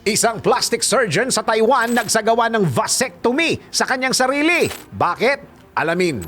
Isang plastic surgeon sa Taiwan nagsagawa ng vasectomy sa kanyang sarili. Bakit? Alamin.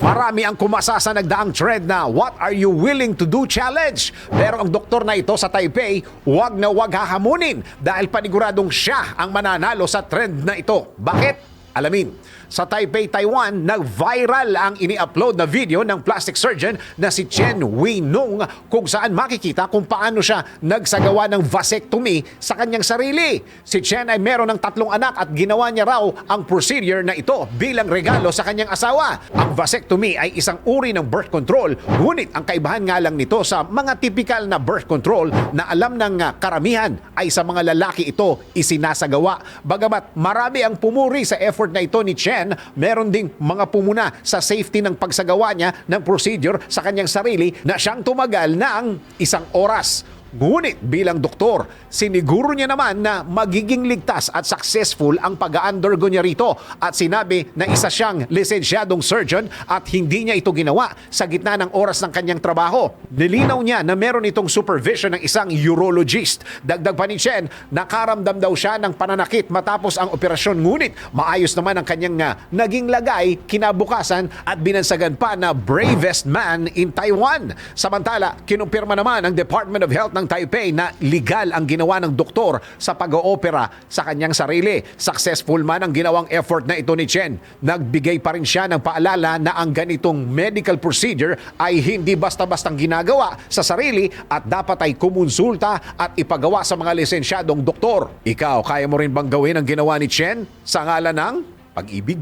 Marami ang kumasa sa nagdaang trend na What are you willing to do challenge? Pero ang doktor na ito sa Taipei, wag na wag hahamunin dahil paniguradong siya ang mananalo sa trend na ito. Bakit? Alamin. Sa Taipei, Taiwan, nag-viral ang ini-upload na video ng plastic surgeon na si Chen Wei Nung kung saan makikita kung paano siya nagsagawa ng vasectomy sa kanyang sarili. Si Chen ay meron ng tatlong anak at ginawa niya raw ang procedure na ito bilang regalo sa kanyang asawa. Ang vasectomy ay isang uri ng birth control, ngunit ang kaibahan nga lang nito sa mga typical na birth control na alam ng ah, karamihan ay sa mga lalaki ito isinasagawa. Bagamat marami ang pumuri sa effort na ito ni Chen, meron ding mga pumuna sa safety ng pagsagawa niya ng procedure sa kanyang sarili na siyang tumagal ng isang oras. Ngunit bilang doktor, siniguro niya naman na magiging ligtas at successful ang pag-undergo niya rito at sinabi na isa siyang lisensyadong surgeon at hindi niya ito ginawa sa gitna ng oras ng kanyang trabaho. Nilinaw niya na meron itong supervision ng isang urologist. Dagdag pa ni Chen, nakaramdam daw siya ng pananakit matapos ang operasyon ngunit maayos naman ang kanyang nga naging lagay kinabukasan at binansagan pa na bravest man in Taiwan. Samantala, kinumpirma naman ng Department of Health ng Taipei na legal ang ginawa ng doktor sa pag-oopera sa kanyang sarili. Successful man ang ginawang effort na ito ni Chen. Nagbigay pa rin siya ng paalala na ang ganitong medical procedure ay hindi basta-bastang ginagawa sa sarili at dapat ay kumonsulta at ipagawa sa mga lisensyadong doktor. Ikaw, kaya mo rin bang gawin ang ginawa ni Chen sa ngalan ng pag-ibig?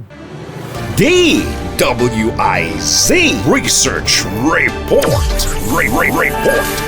DWIZ Research Report. Re- Re- Report.